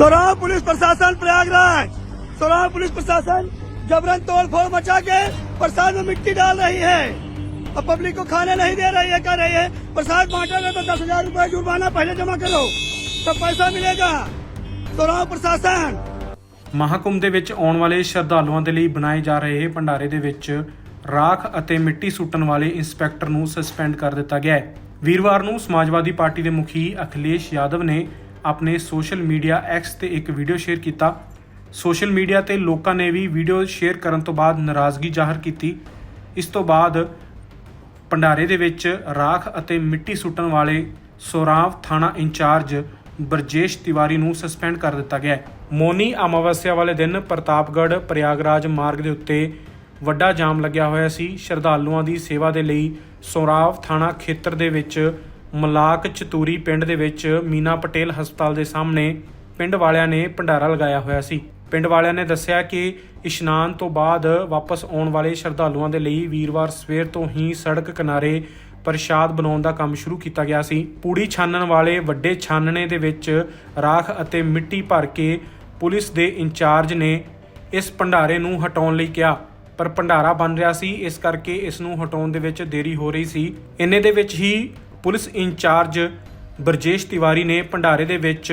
सोराव पुलिस प्रशासन प्रयागराज सोराव पुलिस प्रशासन जबरन तोड़ फोड़ मचा के प्रसाद में मिट्टी डाल रही है और पब्लिक को खाने नहीं दे रही है कह रही है प्रसाद बांटोगे तो दस हजार रूपए जुर्माना पहले जमा करो तब पैसा मिलेगा सोराव प्रशासन ਮਹਾਕੁੰਭ ਦੇ ਵਿੱਚ ਆਉਣ ਵਾਲੇ ਸ਼ਰਧਾਲੂਆਂ ਦੇ ਲਈ ਬਣਾਏ ਜਾ ਰਹੇ ਭੰਡਾਰੇ ਦੇ ਵਿੱਚ ਰਾਖ ਅਤੇ ਮਿੱਟੀ ਸੁੱਟਣ ਵਾਲੇ ਇੰਸਪੈਕਟਰ ਨੂੰ ਸਸਪੈਂਡ ਕਰ ਦਿੱਤਾ ਗਿਆ ਹੈ ਵੀਰਵਾਰ ਨੂੰ ਸਮਾਜਵਾਦੀ ਪਾਰਟੀ ਦੇ ਮੁਖੀ ਅਖਿਲੇਸ਼ ਯਾਦਵ ਨੇ ਆਪਣੇ ਸੋਸ਼ਲ ਮੀਡੀਆ ਐਕਸ ਤੇ ਇੱਕ ਵੀਡੀਓ ਸ਼ੇਅਰ ਕੀਤਾ। ਸੋਸ਼ਲ ਮੀਡੀਆ ਤੇ ਲੋਕਾਂ ਨੇ ਵੀ ਵੀਡੀਓ ਸ਼ੇਅਰ ਕਰਨ ਤੋਂ ਬਾਅਦ ਨਾਰਾਜ਼ਗੀ ਜ਼ਾਹਰ ਕੀਤੀ। ਇਸ ਤੋਂ ਬਾਅਦ ਭੰਡਾਰੇ ਦੇ ਵਿੱਚ ਰਾਖ ਅਤੇ ਮਿੱਟੀ ਸੁੱਟਣ ਵਾਲੇ ਸੋਰਾਵ ਥਾਣਾ ਇੰਚਾਰਜ ਬਰਜੇਸ਼ ਤਿਵਾਰੀ ਨੂੰ ਸਸਪੈਂਡ ਕਰ ਦਿੱਤਾ ਗਿਆ ਹੈ। ਮੋਨੀ ਅਮਾਵਸਿਆ ਵਾਲੇ ਦਿਨ ਪ੍ਰਤਾਪਗੜ੍ਹ ਪ੍ਰਯਾਗਰਾਜ ਮਾਰਗ ਦੇ ਉੱਤੇ ਵੱਡਾ ਜਾਮ ਲੱਗਿਆ ਹੋਇਆ ਸੀ। ਸ਼ਰਧਾਲੂਆਂ ਦੀ ਸੇਵਾ ਦੇ ਲਈ ਸੋਰਾਵ ਥਾਣਾ ਖੇਤਰ ਦੇ ਵਿੱਚ ਮਲਾਕ ਚਤੂਰੀ ਪਿੰਡ ਦੇ ਵਿੱਚ ਮੀਨਾ ਪਟੇਲ ਹਸਪਤਾਲ ਦੇ ਸਾਹਮਣੇ ਪਿੰਡ ਵਾਲਿਆਂ ਨੇ ਭੰਡਾਰਾ ਲਗਾਇਆ ਹੋਇਆ ਸੀ। ਪਿੰਡ ਵਾਲਿਆਂ ਨੇ ਦੱਸਿਆ ਕਿ ਇਸ਼ਨਾਨ ਤੋਂ ਬਾਅਦ ਵਾਪਸ ਆਉਣ ਵਾਲੇ ਸ਼ਰਧਾਲੂਆਂ ਦੇ ਲਈ ਵੀਰਵਾਰ ਸਵੇਰ ਤੋਂ ਹੀ ਸੜਕ ਕਿਨਾਰੇ ਪ੍ਰਸ਼ਾਦ ਬਣਾਉਣ ਦਾ ਕੰਮ ਸ਼ੁਰੂ ਕੀਤਾ ਗਿਆ ਸੀ। ਪੂੜੀ ਛਾਨਣ ਵਾਲੇ ਵੱਡੇ ਛਾਨਣੇ ਦੇ ਵਿੱਚ ਰਾਖ ਅਤੇ ਮਿੱਟੀ ਭਰ ਕੇ ਪੁਲਿਸ ਦੇ ਇੰਚਾਰਜ ਨੇ ਇਸ ਭੰਡਾਰੇ ਨੂੰ ਹਟਾਉਣ ਲਈ ਕਿਹਾ। ਪਰ ਭੰਡਾਰਾ ਬਣ ਰਿਹਾ ਸੀ, ਇਸ ਕਰਕੇ ਇਸ ਨੂੰ ਹਟਾਉਣ ਦੇ ਵਿੱਚ ਦੇਰੀ ਹੋ ਰਹੀ ਸੀ। ਇੰਨੇ ਦੇ ਵਿੱਚ ਹੀ ਪੁਲਿਸ ਇੰਚਾਰਜ ਬਰਜੇਸ਼ ਤਿਵਾਰੀ ਨੇ ਭੰਡਾਰੇ ਦੇ ਵਿੱਚ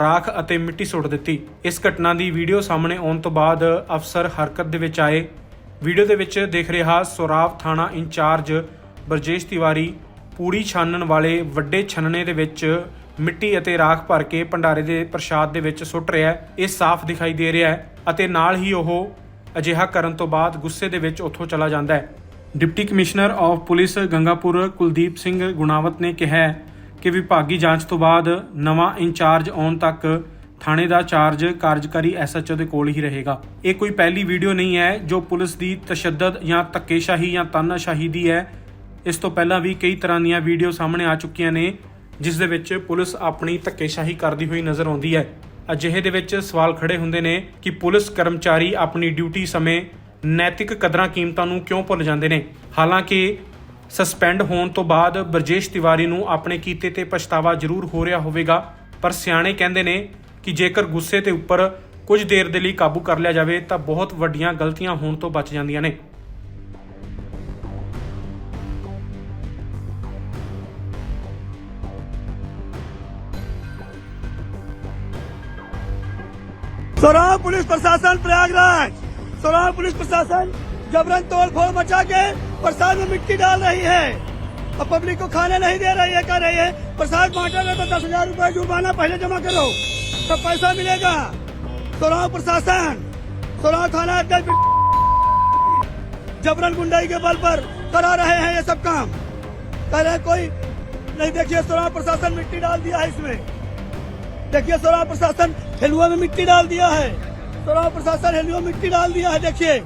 ਰਾਖ ਅਤੇ ਮਿੱਟੀ ਸੁੱਟ ਦਿੱਤੀ। ਇਸ ਘਟਨਾ ਦੀ ਵੀਡੀਓ ਸਾਹਮਣੇ ਆਉਣ ਤੋਂ ਬਾਅਦ ਅਫਸਰ ਹਰਕਤ ਦੇ ਵਿੱਚ ਆਏ। ਵੀਡੀਓ ਦੇ ਵਿੱਚ ਦੇਖ ਰਿਹਾ ਸੋਰਾਵ ਥਾਣਾ ਇੰਚਾਰਜ ਬਰਜੇਸ਼ ਤਿਵਾਰੀ ਪੂੜੀ ਛਾਨਣ ਵਾਲੇ ਵੱਡੇ ਛੰਨਣੇ ਦੇ ਵਿੱਚ ਮਿੱਟੀ ਅਤੇ ਰਾਖ ਭਰ ਕੇ ਭੰਡਾਰੇ ਦੇ ਪ੍ਰਸ਼ਾਦ ਦੇ ਵਿੱਚ ਸੁੱਟ ਰਿਹਾ ਹੈ। ਇਹ ਸਾਫ਼ ਦਿਖਾਈ ਦੇ ਰਿਹਾ ਹੈ ਅਤੇ ਨਾਲ ਹੀ ਉਹ ਅਜਿਹਾ ਕਰਨ ਤੋਂ ਬਾਅਦ ਗੁੱਸੇ ਦੇ ਵਿੱਚ ਉੱਥੋਂ ਚਲਾ ਜਾਂਦਾ ਹੈ। Deputy commissioner of police Gangapur Kuldeep Singh Gunawat ਨੇ ਕਿਹਾ ਕਿ ਵਿਭਾਗੀ ਜਾਂਚ ਤੋਂ ਬਾਅਦ ਨਵਾਂ ਇੰਚਾਰਜ ਆਉਣ ਤੱਕ ਥਾਣੇ ਦਾ ਚਾਰਜ ਕਾਰਜਕਾਰੀ ਐਸਐਚਓ ਦੇ ਕੋਲ ਹੀ ਰਹੇਗਾ। ਇਹ ਕੋਈ ਪਹਿਲੀ ਵੀਡੀਓ ਨਹੀਂ ਹੈ ਜੋ ਪੁਲਿਸ ਦੀ ਤਸ਼ੱਦਦ ਜਾਂ ਧੱਕੇਸ਼ਾਹੀ ਜਾਂ ਤਾਨਾਸ਼ਾਹੀ ਦੀ ਹੈ। ਇਸ ਤੋਂ ਪਹਿਲਾਂ ਵੀ ਕਈ ਤਰ੍ਹਾਂ ਦੀਆਂ ਵੀਡੀਓ ਸਾਹਮਣੇ ਆ ਚੁੱਕੀਆਂ ਨੇ, ਜਿਸ ਦੇ ਵਿੱਚ ਪੁਲਿਸ ਆਪਣੀ ਧੱਕੇਸ਼ਾਹੀ ਕਰਦੀ ਹੋਈ ਨਜ਼ਰ ਆਉਂਦੀ ਹੈ। ਅਜਿਹੇ ਦੇ ਵਿੱਚ ਸਵਾਲ ਖੜੇ ਹੁੰਦੇ ਨੇ ਕਿ ਪੁਲਿਸ ਕਰਮਚਾਰੀ ਆਪਣੀ ਡਿਊਟੀ ਸਮੇਂ ਨੈਤਿਕ ਕਦਰਾਂ ਕੀਮਤਾਂ ਨੂੰ ਕਿਉਂ ਭੁੱਲ ਜਾਂਦੇ ਨੇ ਹਾਲਾਂਕਿ ਸਸਪੈਂਡ ਹੋਣ ਤੋਂ ਬਾਅਦ ਬਰਜੇਸ਼ ਤਿਵਾਰੀ ਨੂੰ ਆਪਣੇ ਕੀਤੇ ਤੇ ਪਛਤਾਵਾ ਜ਼ਰੂਰ ਹੋ ਰਿਹਾ ਹੋਵੇਗਾ ਪਰ ਸਿਆਣੇ ਕਹਿੰਦੇ ਨੇ ਕਿ ਜੇਕਰ ਗੁੱਸੇ ਤੇ ਉੱਪਰ ਕੁਝ ਦੇਰ ਦੇ ਲਈ ਕਾਬੂ ਕਰ ਲਿਆ ਜਾਵੇ ਤਾਂ ਬਹੁਤ ਵੱਡੀਆਂ ਗਲਤੀਆਂ ਹੋਣ ਤੋਂ ਬਚ ਜਾਂਦੀਆਂ ਨੇ सोराव पुलिस प्रशासन प्रयागराज सोराव पुलिस प्रशासन जबरन तोड़ फोड़ मचा के प्रसाद में मिट्टी डाल रही है। और पब्लिक को खाने नहीं दे रही है, कह रही है, प्रसाद बांटोगे तो दस हज़ार रूपए जुर्माना पहले जमा करो, तब पैसा मिलेगा। सोराव प्रशासन सोराव थाना अध्यक्ष जबरन गुंडाई के बल पर करा रहे हैं ये सब काम। कह रहे कोई नहीं, देखिए सोराव प्रशासन मिट्टी डाल दिया है इसमें। देखिए सोरा प्रशासन हेलुआ में मिट्टी डाल दिया है। सोरा प्रशासन हेलुआ में मिट्टी डाल दिया है देखिए